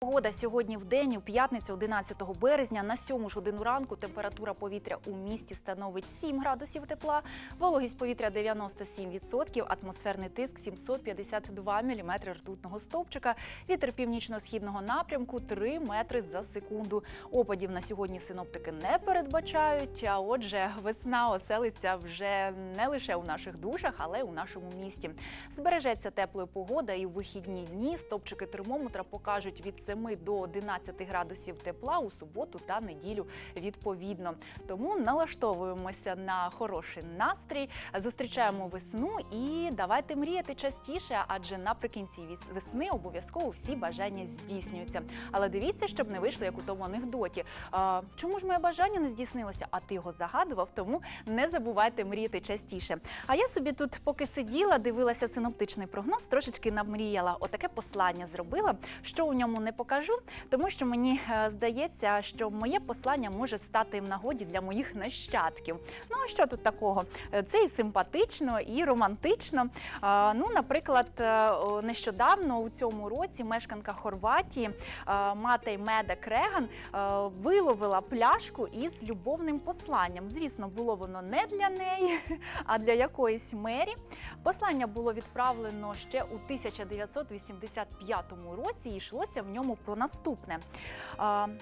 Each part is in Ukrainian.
Погода сьогодні в день, у п'ятницю, 11 березня, на 7 ж годину ранку температура повітря у місті становить 7 градусів тепла, вологість повітря 97%, атмосферний тиск 752 мм ртутного стовпчика, вітер північно-східного напрямку 3 метри за секунду. Опадів на сьогодні синоптики не передбачають, а отже, весна оселиться вже не лише у наших душах, але й у нашому місті. Збережеться теплою погода і у вихідні дні стопчики термометра покажуть від 7 до 11 градусів тепла у суботу та неділю відповідно. Тому налаштовуємося на хороший настрій, зустрічаємо весну і давайте мріяти частіше, адже наприкінці весни обов'язково всі бажання здійснюються. Але дивіться, щоб не вийшло як у тому анекдоті. А, чому ж моє бажання не здійснилося? А ти його загадував, тому не забувайте мріяти частіше. А я собі тут, поки сиділа, дивилася синоптичний прогноз, трошечки намріяла. Отаке послання зробила. Що у ньому не покажу, тому що мені е, здається, що моє послання може стати в нагоді для моїх нащадків. Ну а що тут такого? Е, Це і симпатично, і романтично. Ну, наприклад, е, нещодавно у цьому році мешканка Хорватії Матей Меда Креган виловила пляшку із любовним посланням. Звісно, було воно не для неї, а для якоїсь мері. Послання було відправлено ще у 1985 році. і йшлося в ньому про наступне.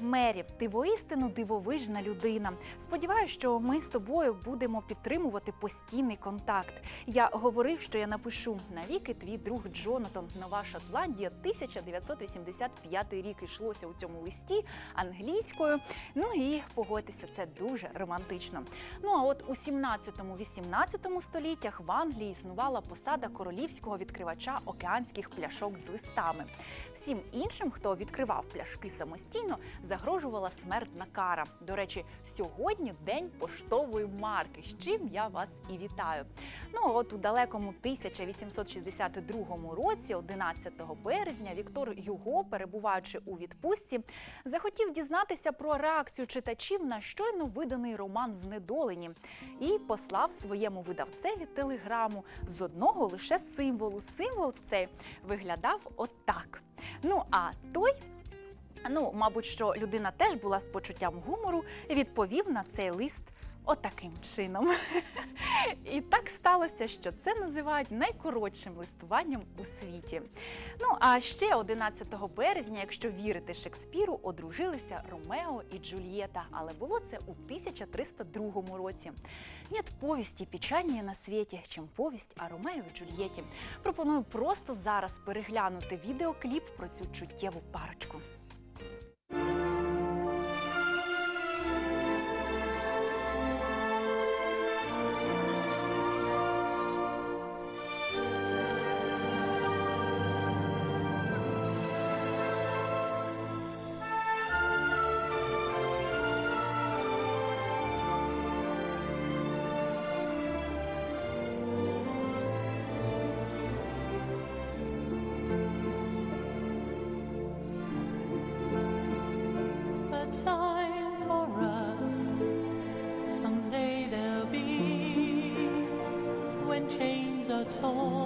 Мері, ти воістину дивовижна людина. Сподіваюся, що ми з тобою будемо підтримувати постійний контакт. Я говорив, що я напишу навіки твій друг Джонатан, Нова Шотландія, 1985 рік. Ішлося у цьому листі англійською. Ну і погодьтеся, це дуже романтично. Ну а от у 17-18 століттях в Англії існувала посада королівського відкривача океанських пляшок з листами. Всім іншим, хто відкривав пляшки самостійно, загрожувала смертна кара. До речі, сьогодні день поштової марки, з чим я вас і вітаю. Ну от у далекому 1862 році, 11 березня, Віктор Юго, перебуваючи у відпустці, захотів дізнатися про реакцію читачів на щойно виданий роман Знедолені і послав своєму видавцеві телеграму з одного лише символу. Символ цей виглядав отак. Ну а той. Ну, мабуть, що людина теж була з почуттям гумору, відповів на цей лист отаким чином. І так сталося, що це називають найкоротшим листуванням у світі. Ну а ще 11 березня, якщо вірити Шекспіру, одружилися Ромео і Джульєта, але було це у 1302 році. Нет повісті печальніє на світі, чим повість о Ромео і Джульєті. Пропоную просто зараз переглянути відеокліп про цю чуттєву парочку. Oh.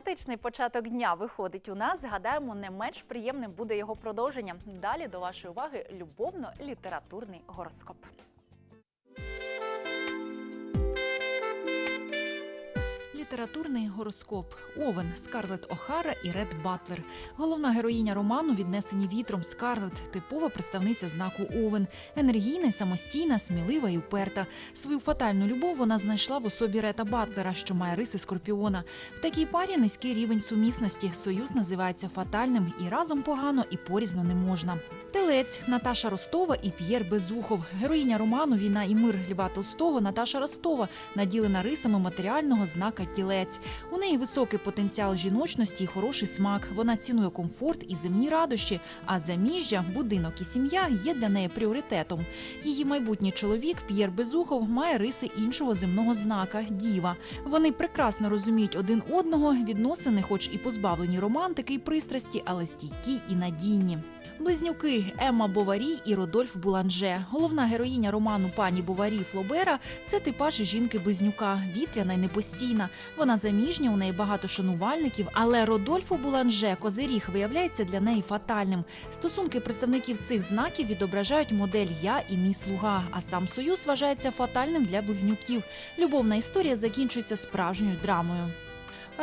Романтичний початок дня виходить у нас. Згадаємо, не менш приємним буде його продовження. Далі до вашої уваги любовно-літературний гороскоп. Літературний гороскоп Овен Скарлет Охара і Ред Батлер. Головна героїня роману віднесені вітром Скарлет, типова представниця знаку Овен, енергійна, самостійна, смілива і уперта. Свою фатальну любов вона знайшла в особі Рета Батлера, що має риси скорпіона. В такій парі низький рівень сумісності. Союз називається фатальним і разом погано, і порізно не можна. Телець Наташа Ростова і П'єр Безухов. Героїня роману Війна і мир Льва Толстого Наташа Ростова наділена рисами матеріального знака тілець. У неї високий потенціал жіночності і хороший смак. Вона цінує комфорт і земні радощі. А заміжжя, будинок і сім'я є для неї пріоритетом. Її майбутній чоловік П'єр Безухов має риси іншого земного знака діва. Вони прекрасно розуміють один одного, відносини, хоч і позбавлені романтики і пристрасті, але стійкі і надійні. Близнюки Емма Боварі і Родольф Буланже. Головна героїня роману пані Боварі Флобера це типаж жінки-близнюка, вітряна й непостійна. Вона заміжня, у неї багато шанувальників, але Родольфу Буланже козиріг виявляється для неї фатальним. Стосунки представників цих знаків відображають модель я і мій слуга. А сам союз вважається фатальним для близнюків. Любовна історія закінчується справжньою драмою.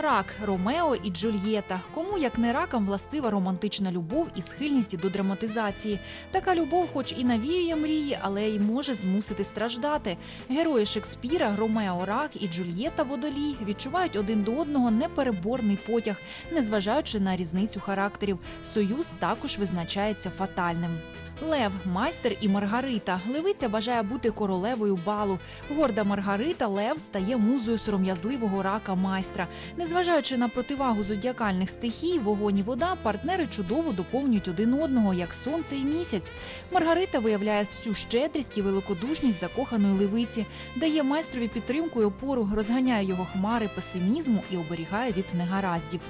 Рак Ромео і Джульєта. Кому як не ракам властива романтична любов і схильність до драматизації. Така любов, хоч і навіює мрії, але й може змусити страждати. Герої Шекспіра, Ромео Рак і Джульєта Водолій відчувають один до одного непереборний потяг, незважаючи на різницю характерів. Союз також визначається фатальним. Лев, майстер і Маргарита. Левиця бажає бути королевою балу. Горда Маргарита Лев стає музою сором'язливого рака майстра. Незважаючи на противагу зодіакальних стихій, вогонь і вода, партнери чудово доповнюють один одного, як сонце і місяць. Маргарита виявляє всю щедрість і великодушність закоханої левиці, дає майстрові підтримку і опору, розганяє його хмари песимізму і оберігає від негараздів.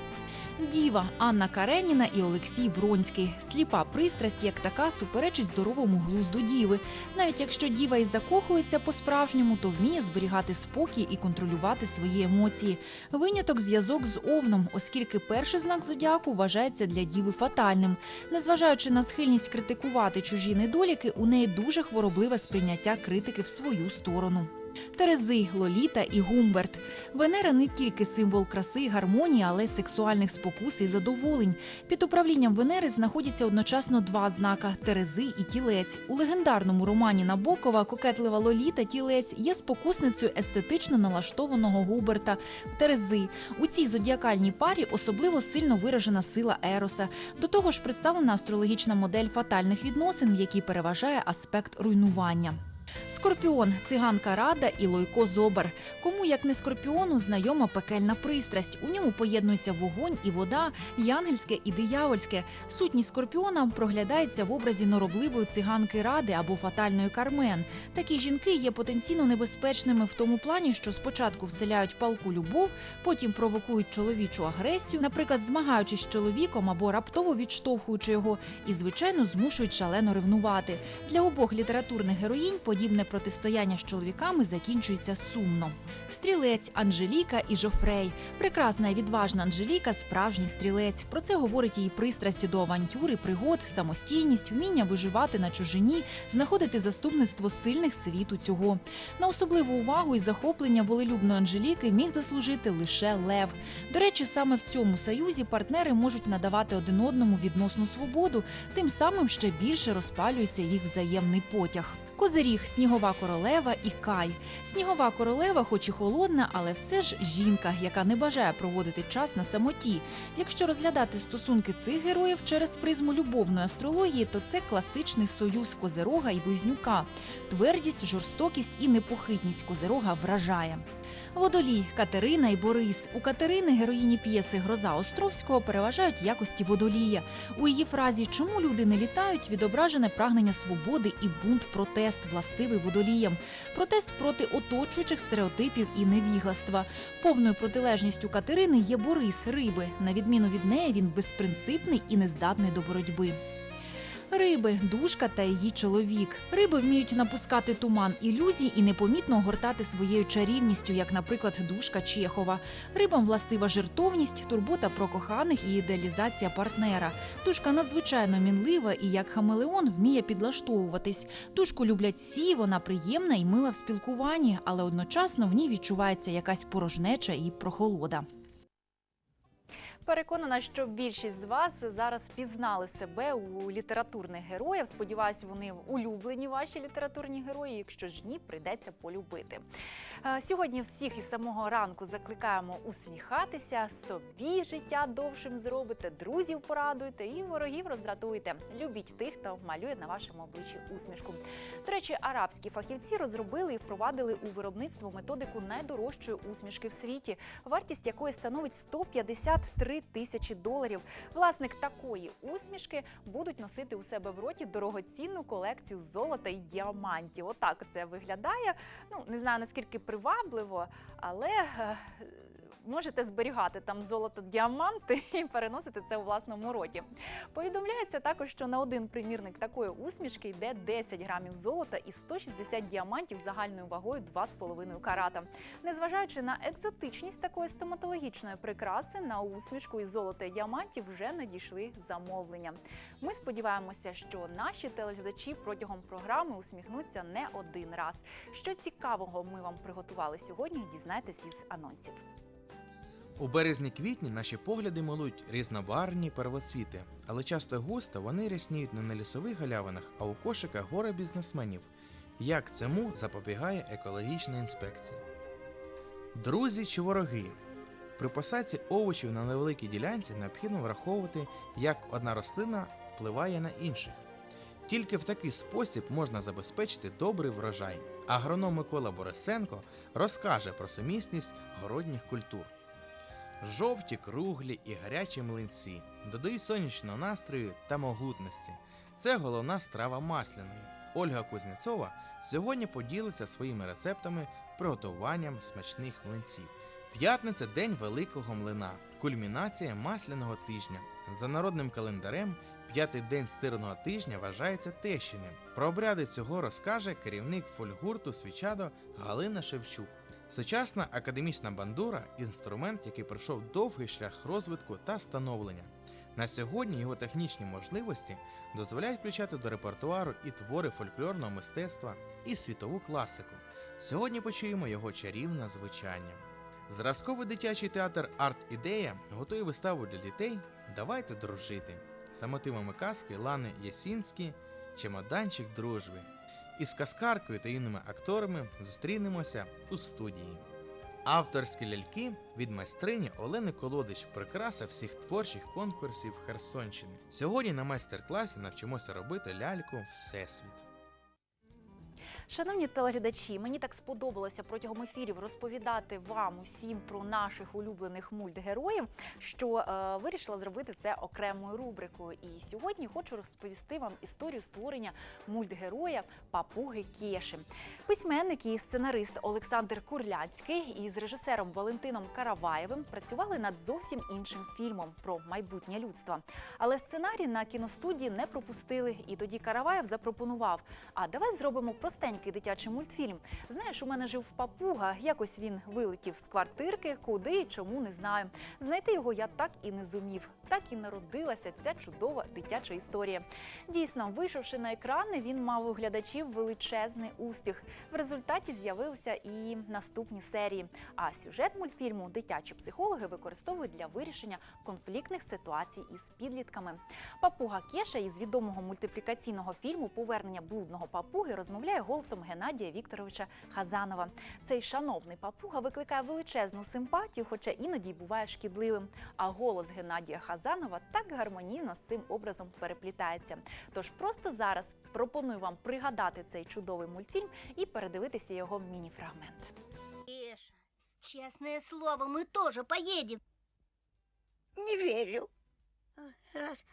Діва Анна Кареніна і Олексій Вронський. Сліпа пристрасть, як така, суперечить здоровому глузду діви. Навіть якщо діва і закохується по-справжньому, то вміє зберігати спокій і контролювати свої емоції. Виняток зв'язок з овном, оскільки перший знак зодіаку вважається для діви фатальним. Незважаючи на схильність критикувати чужі недоліки, у неї дуже хворобливе сприйняття критики в свою сторону. Терези, Лоліта і Гумберт. Венера не тільки символ краси гармонії, але й сексуальних спокус і задоволень. Під управлінням Венери знаходяться одночасно два знака Терези і Тілець. У легендарному романі Набокова кокетлива Лоліта Тілець є спокусницею естетично налаштованого Губерта Терези. У цій зодіакальній парі особливо сильно виражена сила Ероса. До того ж, представлена астрологічна модель фатальних відносин, в якій переважає аспект руйнування. Скорпіон, циганка Рада і Лойко Зобар. Кому як не скорпіону знайома пекельна пристрасть. У ньому поєднується вогонь і вода, янгельське і диявольське. Сутність скорпіона проглядається в образі норовливої циганки Ради або фатальної Кармен. Такі жінки є потенційно небезпечними в тому плані, що спочатку вселяють палку любов, потім провокують чоловічу агресію, наприклад, змагаючись з чоловіком або раптово відштовхуючи його, і звичайно змушують шалено ревнувати. Для обох літературних героїнь подібне протистояння з чоловіками закінчується сумно. Стрілець Анжеліка і Жофрей. Прекрасна і відважна Анжеліка справжній стрілець. Про це говорить її пристрасть до авантюри, пригод, самостійність, вміння виживати на чужині, знаходити заступництво сильних світу цього. На особливу увагу і захоплення волелюбної Анжеліки міг заслужити лише Лев. До речі, саме в цьому союзі партнери можуть надавати один одному відносну свободу, тим самим ще більше розпалюється їх взаємний потяг. Козиріг, снігова королева і Кай. Снігова королева, хоч і холодна, але все ж жінка, яка не бажає проводити час на самоті. Якщо розглядати стосунки цих героїв через призму любовної астрології, то це класичний союз козирога і близнюка. Твердість, жорстокість і непохитність козирога вражає. Водолій Катерина і Борис. У Катерини героїні п'єси Гроза Островського переважають якості водолія. У її фразі Чому люди не літають відображене прагнення свободи і бунт протест, властивий водоліям. Протест проти оточуючих стереотипів і невігластва. Повною протилежністю Катерини є Борис Риби. На відміну від неї, він безпринципний і нездатний до боротьби. Риби, душка та її чоловік. Риби вміють напускати туман ілюзій і непомітно огортати своєю чарівністю, як, наприклад, душка Чехова. Рибам властива жертовність, турбота про коханих і ідеалізація партнера. Душка надзвичайно мінлива і як хамелеон вміє підлаштовуватись. Душку люблять всі, вона приємна і мила в спілкуванні, але одночасно в ній відчувається якась порожнеча і прохолода. Переконана, що більшість з вас зараз пізнали себе у літературних героїв. Сподіваюся, вони улюблені ваші літературні герої. Якщо ж ні, прийдеться полюбити. Е, Сьогодні всіх із самого ранку закликаємо усміхатися, собі життя довшим зробите, друзів порадуйте і ворогів роздратуйте. Любіть тих, хто малює на вашому обличчі усмішку. До речі, арабські фахівці розробили і впровадили у виробництво методику найдорожчої усмішки в світі, вартість якої становить 153 тисячі доларів. Власник такої усмішки будуть носити у себе в роті дорогоцінну колекцію золота і діамантів. Отак це виглядає. Ну не знаю наскільки привабливо, але. Можете зберігати там золото діаманти і переносити це у власному роті. Повідомляється також, що на один примірник такої усмішки йде 10 грамів золота і 160 діамантів загальною вагою 2,5 карата. Незважаючи на екзотичність такої стоматологічної прикраси, на усмішку із золота і діамантів вже надійшли замовлення. Ми сподіваємося, що наші телеглядачі протягом програми усміхнуться не один раз. Що цікавого ми вам приготували сьогодні, дізнайтесь із анонсів. У березні-квітні наші погляди милують різнобарвні первоцвіти, але часто густо вони рясніють не на лісових галявинах, а у кошиках горе бізнесменів. Як цьому запобігає екологічна інспекція? Друзі чи вороги? При посадці овочів на невеликій ділянці необхідно враховувати, як одна рослина впливає на інших. Тільки в такий спосіб можна забезпечити добрий врожай. Агроном Микола Борисенко розкаже про сумісність городніх культур. Жовті, круглі і гарячі млинці додають сонячного настрою та могутності. Це головна страва масляної. Ольга Кузнєцова сьогодні поділиться своїми рецептами приготуванням смачних млинців. П'ятниця день великого млина, кульмінація масляного тижня. За народним календарем, п'ятий день стирного тижня вважається тещиним. Про обряди цього розкаже керівник фольгурту Свічадо Галина Шевчук. Сучасна академічна бандура інструмент, який пройшов довгий шлях розвитку та становлення. На сьогодні його технічні можливості дозволяють включати до репертуару і твори фольклорного мистецтва, і світову класику. Сьогодні почуємо його чарівне звучання. Зразковий дитячий театр Арт Ідея готує виставу для дітей Давайте дружити за мотивами казки Лани Ясінські Чемоданчик дружби. Із каскаркою та юними акторами зустрінемося у студії. Авторські ляльки від майстрині Олени Колодич прикраса всіх творчих конкурсів Херсонщини. Сьогодні на майстер-класі навчимося робити ляльку Всесвіт. Шановні телеглядачі, мені так сподобалося протягом ефірів розповідати вам усім про наших улюблених мультгероїв, що е, вирішила зробити це окремою рубрикою. І сьогодні хочу розповісти вам історію створення мультгероя Папуги Кеші. Письменник і сценарист Олександр Курлянський із режисером Валентином Караваєвим працювали над зовсім іншим фільмом про майбутнє людства. Але сценарій на кіностудії не пропустили, і тоді Караваєв запропонував: а давай зробимо простенький дитячий мультфільм. Знаєш, у мене жив папуга. Якось він вилетів з квартирки, куди і чому не знаю. Знайти його я так і не зумів. Так і народилася ця чудова дитяча історія. Дійсно, вийшовши на екрани, він мав у глядачів величезний успіх. В результаті з'явилися і наступні серії. А сюжет мультфільму дитячі психологи використовують для вирішення конфліктних ситуацій із підлітками. Папуга Кеша із відомого мультиплікаційного фільму Повернення блудного папуги розмовляє голосом Геннадія Вікторовича Хазанова. Цей шановний папуга викликає величезну симпатію, хоча іноді буває шкідливим. А голос Геннадія Хазанова так гармонійно з цим образом переплітається. Тож просто зараз пропоную вам пригадати цей чудовий мультфільм і передивитися його міні-фрагмент. Кеша, честное слово, мы тоже поедем. Не верю. Раз,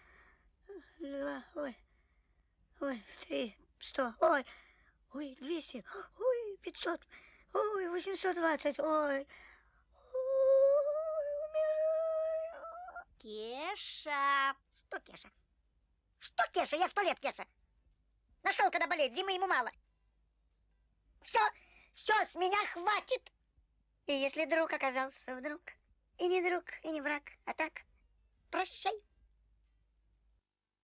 два, ой, ой, три, сто, ой, ой, двести, ой, пятьсот, ой, восемьсот двадцать, ой, ой, умираю. Кеша. Что, Кеша? Что Кеша? Я сто лет Кеша. Нашел, когда болеть, зимы ему мало. Все, все, с меня хватит. И если друг оказался вдруг, и не друг, и не враг, а так, прощай.